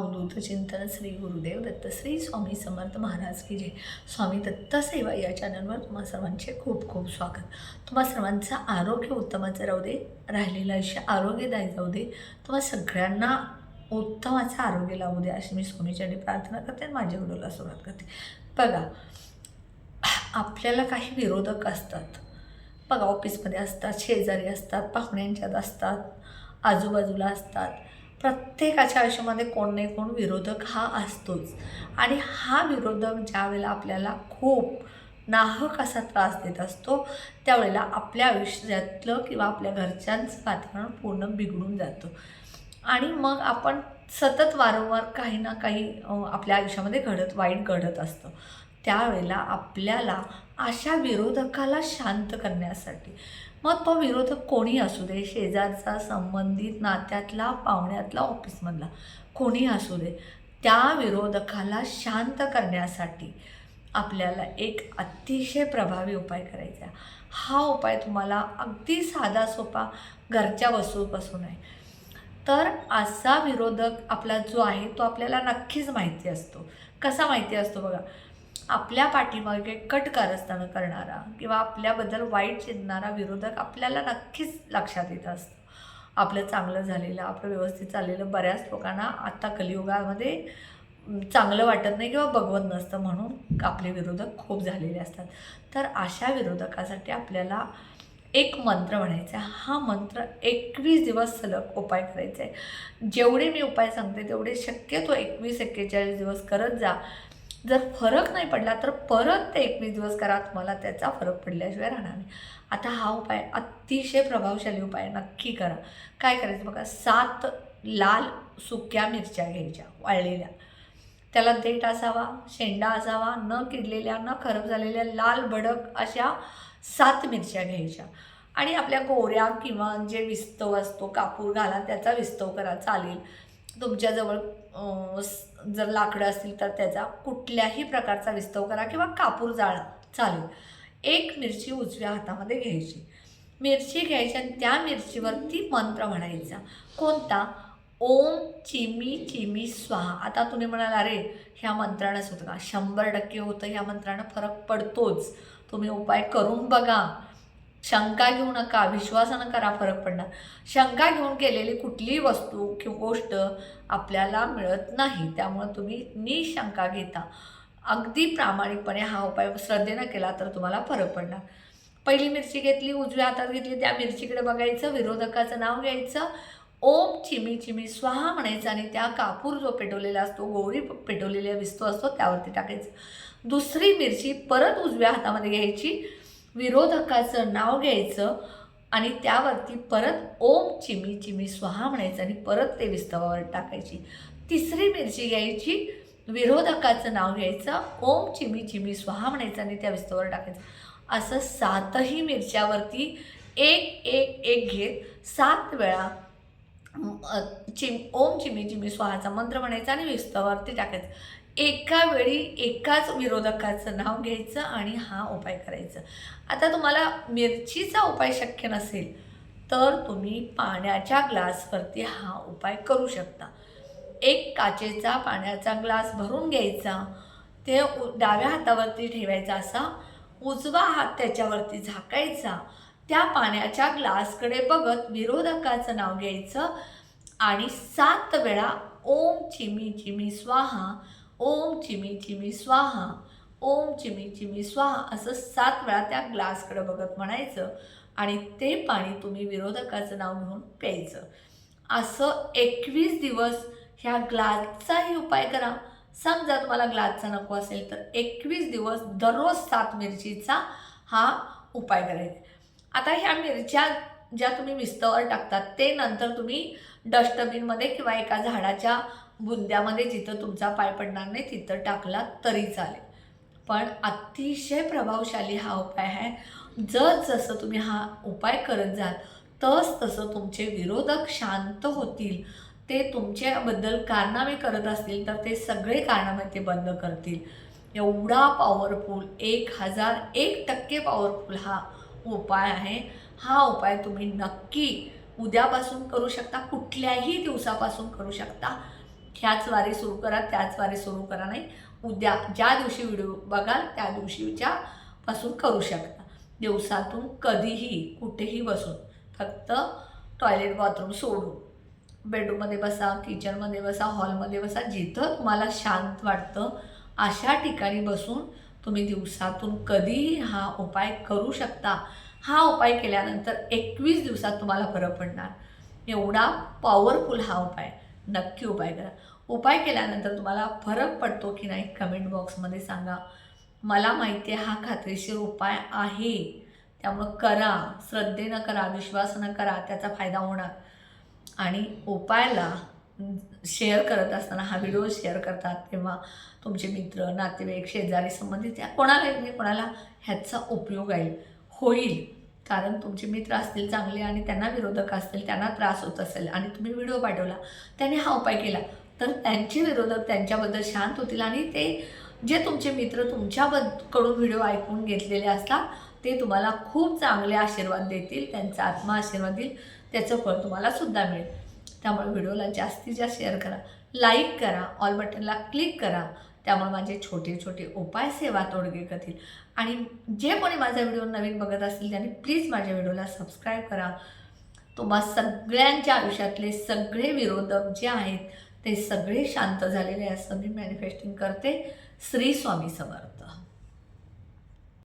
अवधूत चिंतन श्री गुरुदेव दत्त श्री स्वामी समर्थ महाराज की जय. स्वामी दत्त सेवा या चॅनलवर तुम्हा सर्वांचे खूप खूप स्वागत. तुम्हा सर्वांचं आरोग्य उत्तमाचं राहू दे राहिलेलं आयुष्य आरोग्यदायी जाऊ दे तुम्हा सगळ्यांना उत्तमाचं आरोग्य लावू दे अशी मी स्वामीच्याने प्रार्थना करते आणि माझ्या व्हिडिओला सुरुवात करते. बघा आपल्याला काही विरोधक असतात. बघा ऑफिसमध्ये असतात शेजारी असतात पाहुण्यांच्यात असतात आजूबाजूला असतात. प्रत्येकाच्या आयुष्यामध्ये कोण नाही कोण विरोधक हा असतोच. आणि हा विरोधक ज्यावेळेला आपल्याला खूप नाहक असा त्रास देत असतो त्यावेळेला आपल्या आयुष्यातलं किंवा आपल्या घरच्यांचं वातावरण पूर्ण बिघडून जातं. आणि मग आपण सतत वारंवार काही ना काही आपल्या आयुष्यामध्ये घडत वाईट घडत असतं. त्यावेळेला आपल्याला अशा विरोधकाला शांत करण्यासाठी मग तो विरोधक कोणी असू दे शेजारचा संबंधित नात्यातला पाहुण्यातला ऑफिसमधला कोणी असू दे त्या विरोधकाला शांत करण्यासाठी आपल्याला एक अतिशय प्रभावी उपाय करायचा आहे. हा उपाय तुम्हाला अगदी साधा सोपा घरच्या वस्तूपासून आहे. तर असा विरोधक आपला जो आहे तो आपल्याला नक्कीच माहिती असतो. कसा माहिती असतो बघा? आपल्या पाठीमागे कट कारस्थानं करणारा किंवा आपल्याबद्दल वाईट चिंतणारा विरोधक आपल्याला नक्कीच लक्षात येत असतो. आपलं चांगलं झालेलं आपलं व्यवस्थित चाललेलं बऱ्याच लोकांना आता कलियुगामध्ये चांगलं वाटत नाही किंवा बघवत नसतं म्हणून आपले विरोधक खूप झालेले असतात. तर अशा विरोधकासाठी आपल्याला एक मंत्र म्हणायचा आहे. हा मंत्र एकवीस दिवस सलग उपाय करायचा आहे. जेवढे मी उपाय सांगते तेवढे शक्यतो एकवीस एक्केचाळीस दिवस करत जा. जर फरक नाही पडला तर परत ते एकवीस दिवस करा तुम्हाला त्याचा फरक पडल्याशिवाय राहणार नाही. आता हा उपाय अतिशय प्रभावशाली उपाय नक्की करा. काय करायचं बघा सात लाल सुक्या मिरच्या घ्यायच्या वाळलेल्या. त्याला देठ असावा शेंडा असावा न किडलेल्या न खराब झालेल्या लाल भडक अशा सात मिरच्या घ्यायच्या. आणि आपल्या गोऱ्या किंवा जे विस्तव असतो कापूर घाला त्याचा विस्तव करा चालेल. तुमच्याजवळ जर लाकडं असतील तर त्याचा कुठल्याही प्रकारचा विस्तव करा किंवा कापूर जाळा चालेल एक मिरची उजव्या हातामध्ये घ्यायची. मिरची घ्यायची आणि त्या मिरचीवरती मंत्र म्हणायचा. कोणता? ओम चिमी चिमी स्वाहा. आता तुम्ही म्हणाल अरे ह्या मंत्रानंच होतं का शंभर टक्के होतं. ह्या मंत्रानं फरक पडतोच. तुम्ही उपाय करून बघा. शंका घेऊ नका विश्वासानं करा फरक पडणार. शंका घेऊन केलेली कुठलीही वस्तू किंवा गोष्ट आपल्याला मिळत नाही त्यामुळे तुम्ही निशंका घेता. अगदी प्रामाणिकपणे हा उपाय श्रद्धेनं केला तर तुम्हाला फरक पडणार. पहिली मिरची घेतली उजव्या हातात घेतली त्या मिरचीकडे बघायचं विरोधकाचं नाव घ्यायचं. ओम चिमी चिमी स्वाहा म्हणायचं आणि त्या कापूर जो पेटवलेला असतो गोरी पेटवलेला विस्तू असतो त्यावरती टाकायचं. दुसरी मिरची परत उजव्या हातामध्ये घ्यायची. विरोधकाचं नाव घ्यायचं आणि त्यावरती परत ओम चिमी चिमी स्वाहा म्हणायचं आणि परत ते विस्तवावर टाकायची. तिसरी मिरची घ्यायची विरोधकाचं नाव घ्यायचं ओम चिमी चिमी स्वाहा म्हणायचं आणि त्या विस्तवावर टाकायचं. असं सातही मिरच्यावरती एक एक एक घेत सात वेळा चिम ओम चिमी चिमी स्वाहाचा मंत्र म्हणायचा आणि विस्तवावरती टाकायचं. एका वेळी एकाच विरोधकाचं नाव घ्यायचं आणि हा उपाय करायचा. आता तुम्हाला मिरचीचा उपाय शक्य नसेल तर तुम्ही पाण्याच्या ग्लासवरती हा उपाय करू शकता. एक काचेचा पाण्याचा ग्लास भरून घ्यायचा ते उ- डाव्या हातावरती ठेवायचा असा उजवा हात त्याच्यावरती झाकायचा त्या पाण्याच्या ग्लासकडे बघत विरोधकाचं नाव घ्यायचं आणि सात वेळा ओम चिमी चिमी स्वाहा ओम चिमी चिमी स्वाहा ओम चिमी चिमी स्वाहा असं सात वेळा त्या ग्लासकडे बघत म्हणायचं आणि ते पाणी तुम्ही विरोधकाचं नाव घेऊन प्यायचं. असं एकवीस दिवस ह्या ग्लासचाही उपाय करा. समजा तुम्हाला ग्लासचा नको असेल तर एकवीस दिवस दररोज सात मिरचीचा हा उपाय करायचा. आता ह्या मिरच्या ज्या तुम्ही विस्तवर टाकतात ते नंतर तुम्ही डस्टबिनमध्ये किंवा एका झाडाच्या बुंद्यामध्ये जिथं तुमचा पाय पडणार नाही तिथं टाकला तरी चालेल. पण अतिशय प्रभावशाली हा उपाय आहे. जर जसं तुम्ही हा उपाय करत जाल तस तसं तुमचे विरोधक शांत होतील. ते तुमच्याबद्दल कारनामे करत असतील तर ते सगळे कारनामे ते बंद करतील. एवढा पॉवरफुल एक हजार एक टक्के पॉवरफुल हा उपाय आहे. हा उपाय तुम्ही नक्की उद्यापासून करू शकता कुठल्याही दिवसापासून करू शकता. ह्याच वारी सुरू करा त्याच वारी सुरू करा नाही. उद्या ज्या दिवशी व्हिडिओ बघाल त्या दिवशीच्या पासून करू शकता. दिवसातून कधीही कुठेही बसून फक्त टॉयलेट बाथरूम सोडून. बेडरूममध्ये बसा किचनमध्ये बसा हॉलमध्ये बसा जिथं तुम्हाला शांत वाटतं अशा ठिकाणी बसून तुम्ही दिवसातून कधीही हा उपाय करू शकता. हा उपाय केल्यानंतर एकवीस दिवसात तुम्हाला फरक पडणार. एवढा पॉवरफुल हा उपाय. नक्की उपाय करा. उपाय केल्यानंतर तुम्हाला फरक पडतो की नाही कमेंट बॉक्समध्ये सांगा. मला माहिती आहे हा खात्रीशीर उपाय आहे. त्यामुळं करा. श्रद्धेनं करा विश्वासानं करा. त्याचा फायदा होणार. आणि उपायाला शेअर करत असताना हा व्हिडिओ शेअर करतात तेव्हा तुमचे मित्र नातेवाईक शेजारी संबंधित या कोणालाही नाही कोणाला ह्याचा उपयोग आहे होईल. कारण तुमचे मित्र असतील चांगले आणि त्यांना विरोधक असतील त्यांना त्रास होत असेल आणि तुम्ही व्हिडिओ पाठवला त्याने हा उपाय केला तर त्यांचे विरोधक त्यांच्याबद्दल शांत होतील आणि ते जे तुमचे मित्र तुमच्याबद्दकडून व्हिडिओ ऐकून घेतलेले असतात ते तुम्हाला खूप चांगले आशीर्वाद देतील त्यांचा आत्मा आशीर्वाद देईल त्याचं फळ तुम्हाला सुद्धा मिळेल. त्यामुळे व्हिडिओला जास्तीत जास्त शेअर करा. लाईक करा ऑल बटनला क्लिक करा. त्यामुळे माझे छोटे छोटे उपाय सेवा तोडगे करतील. आणि जे कोणी माझा व्हिडिओ नवीन बघत असतील त्यांनी प्लीज माझ्या व्हिडिओला सबस्क्राईब करा. तुम्हा सगळ्यांच्या आयुष्यातले सगळे विरोधक जे आहेत ते सगळे शांत झालेले असं मी मॅनिफेस्टिंग करते. श्री स्वामी समर्थ.